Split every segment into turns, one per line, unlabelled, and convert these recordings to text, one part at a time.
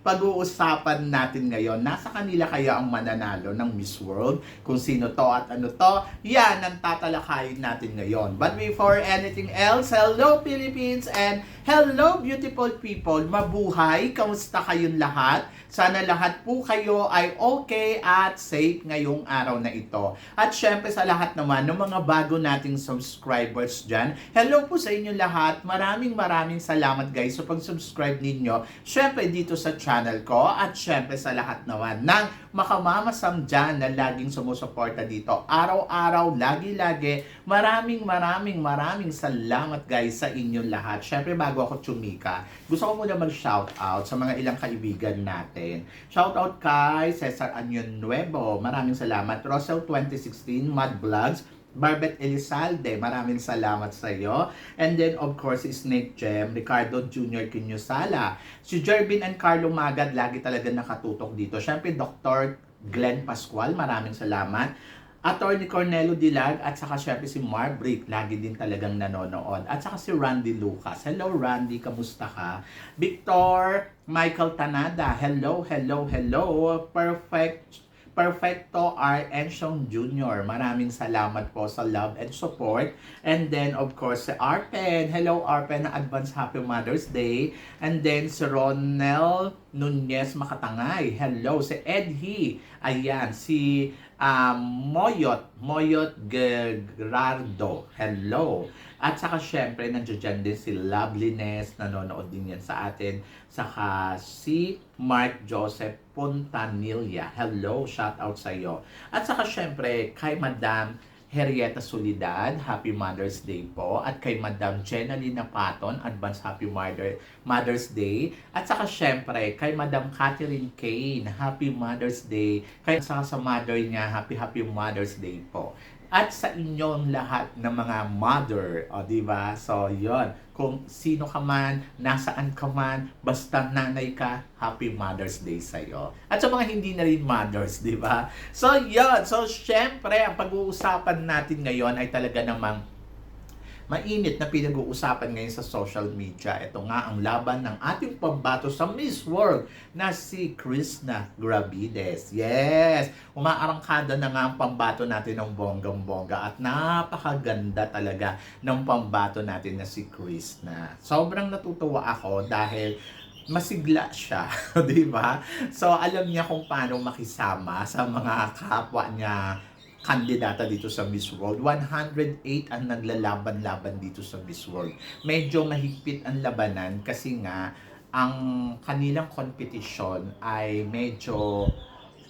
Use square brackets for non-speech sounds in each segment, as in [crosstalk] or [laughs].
Pag-uusapan natin ngayon, nasa kanila kaya ang mananalo ng Miss World? Kung sino to at ano to? Yan ang tatalakayin natin ngayon. But before anything else, hello Philippines and hello beautiful people! Mabuhay! Kamusta kayong lahat? Sana lahat po kayo ay okay at safe ngayong araw na ito. At syempre sa lahat naman ng mga bago nating subscribers dyan, hello po sa inyo lahat. Maraming maraming salamat guys sa pag-subscribe ninyo. Syempre dito sa channel ko at syempre sa lahat naman ng makamamasam dyan na laging sumusuporta dito. Araw-araw, lagi-lagi. Maraming maraming maraming salamat guys sa inyo lahat. Syempre bago ako tsumika, gusto ko muna mag-shout out sa mga ilang kaibigan natin. Shout out kay Cesar Anion Nuevo. Maraming salamat. Rosel 2016, Mad Vlogs. Barbet Elizalde, maraming salamat sa iyo. And then, of course, si Snake Gem, Ricardo Jr. Quinyosala. Si Jervin and Carlo Magad, lagi talaga nakatutok dito. Siyempre, Dr. Glenn Pascual, maraming salamat. Attorney Cornelo Dilag at saka syempre si Mark Brick, lagi din talagang nanonood. At saka si Randy Lucas. Hello Randy, kamusta ka? Victor Michael Tanada, hello, hello, hello. Perfect Perfecto R. Enshong Jr. Maraming salamat po sa love and support. And then, of course, si Arpen. Hello, Arpen. Advance Happy Mother's Day. And then, si Ronel Nunez Makatangay. Hello. Si Ed He. Ayan. Si um, Moyot. Moyot Gerardo. Hello. At saka syempre, nandiyan din si Loveliness, nanonood din yan sa atin. Saka si Mark Joseph Puntanilla. Hello, shout out sa iyo. At saka syempre, kay Madam Henrietta Solidad, Happy Mother's Day po. At kay Madam Jenalina Paton, Advance Happy Mother, Mother's Day. At saka syempre, kay Madam Catherine Kane, Happy Mother's Day. Kaya saka sa mother niya, Happy Happy Mother's Day po at sa inyong lahat ng mga mother, o di ba? So, yon Kung sino ka man, nasaan ka man, basta nanay ka, Happy Mother's Day sa iyo. At sa mga hindi na rin mothers, di ba? So, yon So, syempre, ang pag-uusapan natin ngayon ay talaga namang mainit na pinag-uusapan ngayon sa social media. Ito nga ang laban ng ating pambato sa Miss World na si Krishna Gravides. Yes! Umaarangkada na nga ang pambato natin ng bonggang-bongga at napakaganda talaga ng pambato natin na si Krishna. Sobrang natutuwa ako dahil masigla siya, [laughs] 'di ba? So alam niya kung paano makisama sa mga kapwa niya kandidata dito sa Miss World. 108 ang naglalaban-laban dito sa Miss World. Medyo mahigpit ang labanan kasi nga ang kanilang competition ay medyo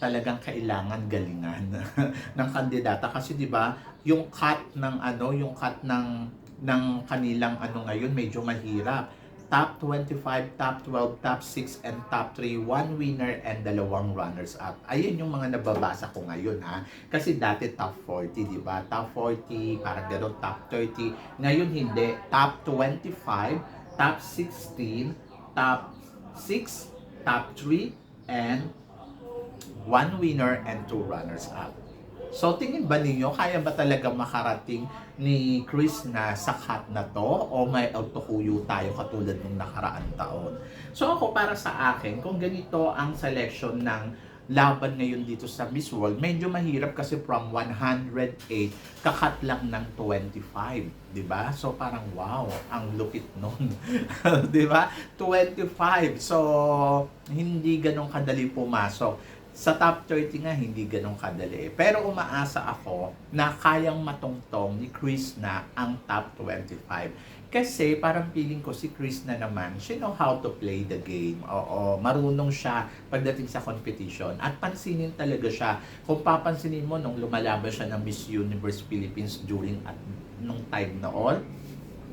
talagang kailangan galingan [laughs] ng kandidata kasi 'di ba yung cut ng ano yung cut ng ng kanilang ano ngayon medyo mahirap top 25, top 12, top 6, and top 3, one winner and dalawang runners-up. Ayun yung mga nababasa ko ngayon ha. Kasi dati top 40, di ba? Top 40, parang gano'n, top 30. Ngayon hindi. Top 25, top 16, top 6, top 3, and one winner and two runners-up. So tingin ba ninyo, kaya ba talaga makarating ni Chris na sa cut na to o may autokuyo tayo katulad ng nakaraan taon? So ako para sa akin, kung ganito ang selection ng laban ngayon dito sa Miss World, medyo mahirap kasi from 108, kakat lang ng 25, 'di ba? So parang wow, ang lupit nun. [laughs] ba? 25. So hindi ganun kadali pumasok sa top 30 nga hindi ganun kadali. Pero umaasa ako na kayang matungtong ni Chris na ang top 25. Kasi parang feeling ko si Chris na naman, she know how to play the game. Oo, marunong siya pagdating sa competition. At pansinin talaga siya. Kung papansinin mo nung lumalaban siya ng Miss Universe Philippines during at nung time noon,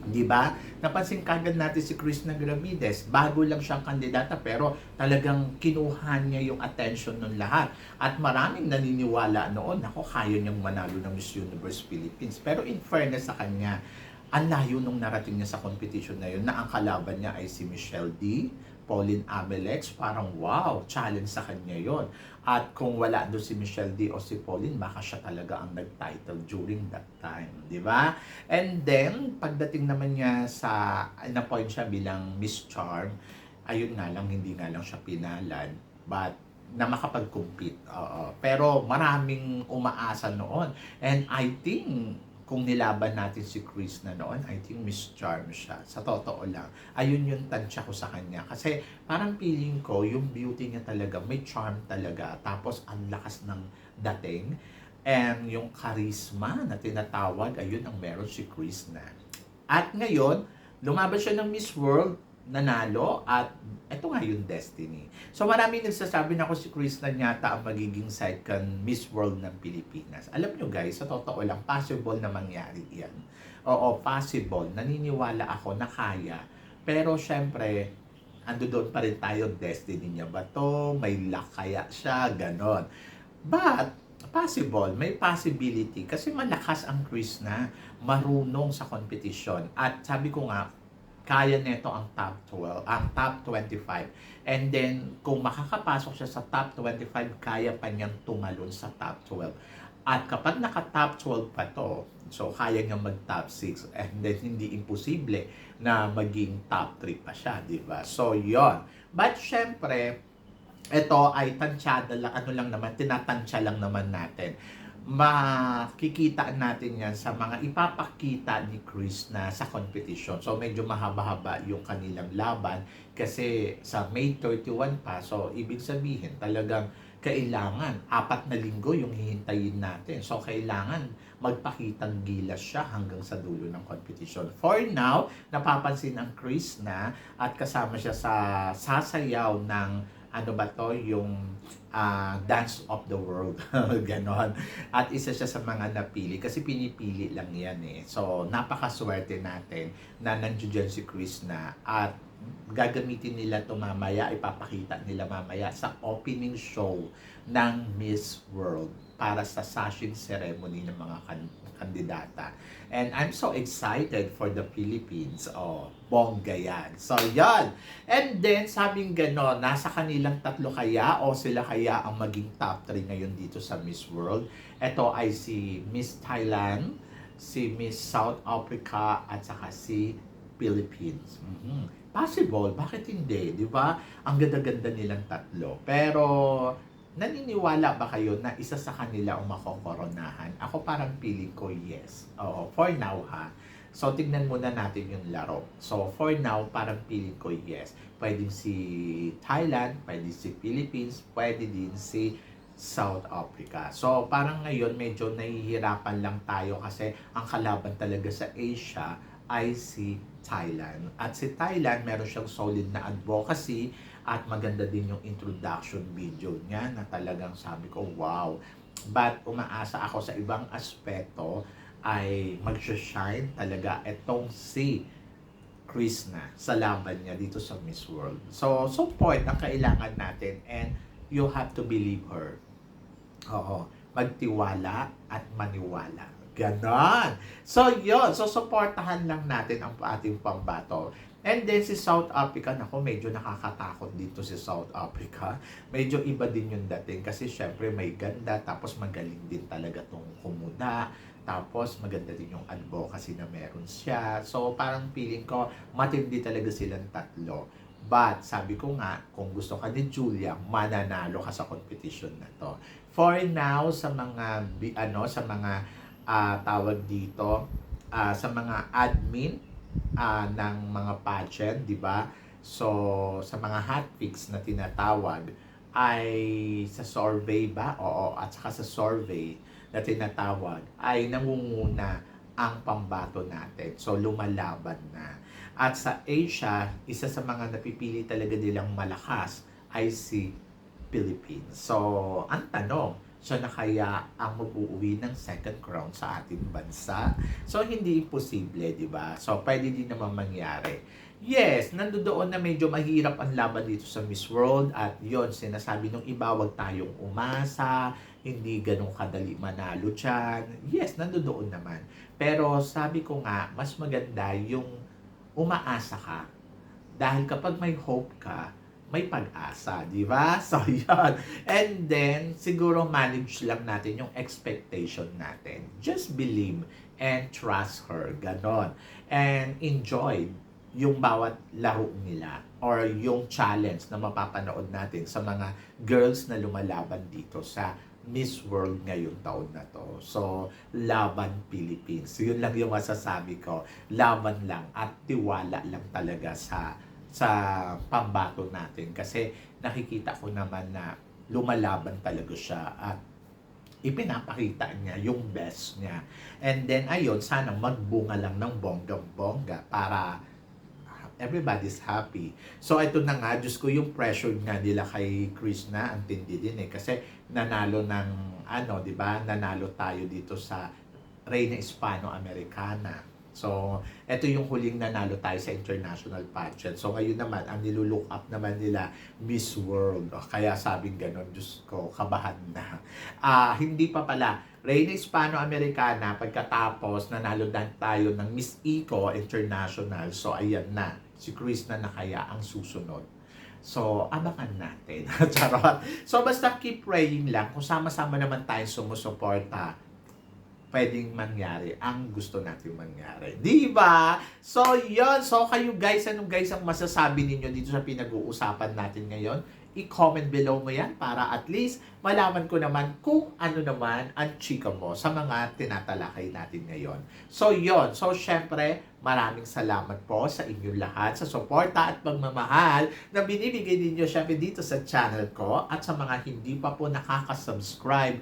Di ba? Napansin kagad natin si Chris na Gravides. Bago lang siyang kandidata pero talagang kinuha niya yung attention ng lahat. At maraming naniniwala noon, ako kaya niyang manalo ng Miss Universe Philippines. Pero in fairness sa kanya, ang layo nung narating niya sa competition na yun na ang kalaban niya ay si Michelle D. Pauline Amelex, parang wow, challenge sa kanya yon. At kung wala doon si Michelle D o si Pauline, baka siya talaga ang nag-title during that time, di ba? And then, pagdating naman niya sa, na-point siya bilang Miss Charm, ayun nga lang, hindi nga lang siya pinalad. But, na makapag-compete. Oo. Pero maraming umaasa noon. And I think, kung nilaban natin si Chris na noon, I think Miss Charm siya. Sa totoo lang. Ayun yung tansya ko sa kanya. Kasi parang feeling ko, yung beauty niya talaga, may charm talaga. Tapos ang lakas ng dating. And yung charisma na tinatawag, ayun ang meron si Chris na. At ngayon, lumaban siya ng Miss World, nanalo, at ito nga yung destiny. So marami nagsasabi na ako si Chris na yata ang magiging second Miss World ng Pilipinas. Alam nyo guys, sa totoo lang, possible na mangyari yan. Oo, possible. Naniniwala ako na kaya. Pero syempre, ando doon pa rin tayo, destiny niya ba to? May luck kaya siya? Ganon. But, possible, may possibility. Kasi malakas ang Chris na marunong sa competition. At sabi ko nga, kaya nito ang top 12, ang top 25. And then, kung makakapasok siya sa top 25, kaya pa niyang tumalon sa top 12. At kapag naka-top 12 pa to, so kaya niya mag-top 6. And then, hindi imposible na maging top 3 pa siya, di ba? So, yon But, syempre, ito ay tansyada lang, ano lang naman, tinatansya lang naman natin makikita natin yan sa mga ipapakita ni Chris na sa competition. So medyo mahaba-haba yung kanilang laban kasi sa May 31 pa. So ibig sabihin talagang kailangan apat na linggo yung hihintayin natin. So kailangan magpakitang gilas siya hanggang sa dulo ng competition. For now, napapansin ang Chris na at kasama siya sa sasayaw ng ano ba to yung ah, Dance of the World [laughs] ganon. At isa siya sa mga napili kasi pinipili lang yan eh. So napakaswerte natin na nandiyan si Chris na at gagamitin nila to mamaya ipapakita nila mamaya sa opening show ng Miss World para sa sashing ceremony ng mga kan- kandidata. And I'm so excited for the Philippines. Oh, bongga yan. So, yan. And then, sabing gano'n, nasa kanilang tatlo kaya o sila kaya ang maging top 3 ngayon dito sa Miss World. Ito ay si Miss Thailand, si Miss South Africa, at saka si Philippines. Mhm. Possible, bakit hindi? Di ba? Ang ganda-ganda nilang tatlo. Pero, naniniwala ba kayo na isa sa kanila ang makokoronahan? Ako parang feeling ko yes. Oo, for now ha. So, tignan muna natin yung laro. So, for now, parang feeling ko yes. Pwede si Thailand, pwede si Philippines, pwede din si South Africa. So, parang ngayon medyo nahihirapan lang tayo kasi ang kalaban talaga sa Asia ay si Thailand. At si Thailand, meron siyang solid na advocacy at maganda din yung introduction video niya na talagang sabi ko, wow. But umaasa ako sa ibang aspeto ay mag-shine talaga itong si Chris na sa laban niya dito sa Miss World. So, support ang kailangan natin and you have to believe her. Oo. Magtiwala at maniwala. Ganon. So, yun. So, supportahan lang natin ang ating pambato. And then si South Africa, nako medyo nakakatakot dito si South Africa. Medyo iba din yung dating kasi syempre may ganda tapos magaling din talaga tong kumuda. Tapos maganda din yung advocacy na meron siya. So parang feeling ko matindi talaga silang tatlo. But sabi ko nga, kung gusto ka ni Julia, mananalo ka sa competition na to. For now, sa mga ano, sa mga ah, tawag dito, ah, sa mga admin ah, ng mga pageant, di ba? So, sa mga hotpicks na tinatawag, ay sa survey ba? Oo, at saka sa survey na tinatawag, ay nangunguna ang pambato natin. So, lumalaban na. At sa Asia, isa sa mga napipili talaga nilang malakas ay si Philippines. So, ang tanong, siya na kaya ang mag-uuwi ng second crown sa ating bansa? So, hindi imposible, di ba? So, pwede din naman mangyari. Yes, nandoon na medyo mahirap ang laban dito sa Miss World at yon sinasabi nung iba, wag tayong umasa, hindi ganun kadali manalo dyan. Yes, nandoon naman. Pero sabi ko nga, mas maganda yung umaasa ka. Dahil kapag may hope ka, may pag-asa, di ba? [laughs] So, yun. And then, siguro manage lang natin yung expectation natin. Just believe and trust her. Ganon. And enjoy yung bawat laro nila or yung challenge na mapapanood natin sa mga girls na lumalaban dito sa Miss World ngayong taon na to. So, laban Philippines. Yun lang yung masasabi ko. Laban lang at tiwala lang talaga sa sa pambato natin kasi nakikita ko naman na lumalaban talaga siya at ipinapakita niya yung best niya. And then ayun, sana magbunga lang ng bonggang-bongga para everybody's happy. So ito na nga, Diyos ko yung pressure nga nila kay Chris na ang tindi din eh. Kasi nanalo ng ano, di ba? Nanalo tayo dito sa Reina Hispano-Americana. So, ito yung huling nanalo tayo sa international pageant. So, ngayon naman, ang nilulook up naman nila, Miss World. Kaya sabing ganon, Diyos ko, kabahan na. Ah, hindi pa pala. Reina Hispano-Americana, pagkatapos, nanalo na tayo ng Miss Eco International. So, ayan na. Si Chris na nakaya ang susunod. So, abangan natin. [laughs] Charot. So, basta keep praying lang. Kung sama-sama naman tayo sumusuporta, pwedeng mangyari ang gusto natin mangyari. Di ba? So, yon So, kayo guys, anong guys ang masasabi ninyo dito sa pinag-uusapan natin ngayon? I-comment below mo yan para at least malaman ko naman kung ano naman ang chika mo sa mga tinatalakay natin ngayon. So, yon So, syempre, maraming salamat po sa inyong lahat sa suporta at pagmamahal na binibigay ninyo syempre dito sa channel ko at sa mga hindi pa po nakaka-subscribe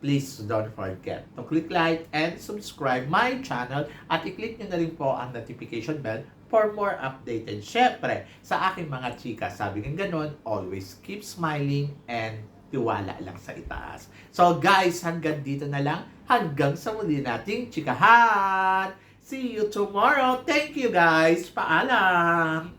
please don't forget to click like and subscribe my channel at i-click nyo na rin po ang notification bell for more updated. Siyempre, sa aking mga chika, sabi ng ganun, always keep smiling and tiwala lang sa itaas. So guys, hanggang dito na lang. Hanggang sa muli nating chikahan. See you tomorrow. Thank you guys. Paalam.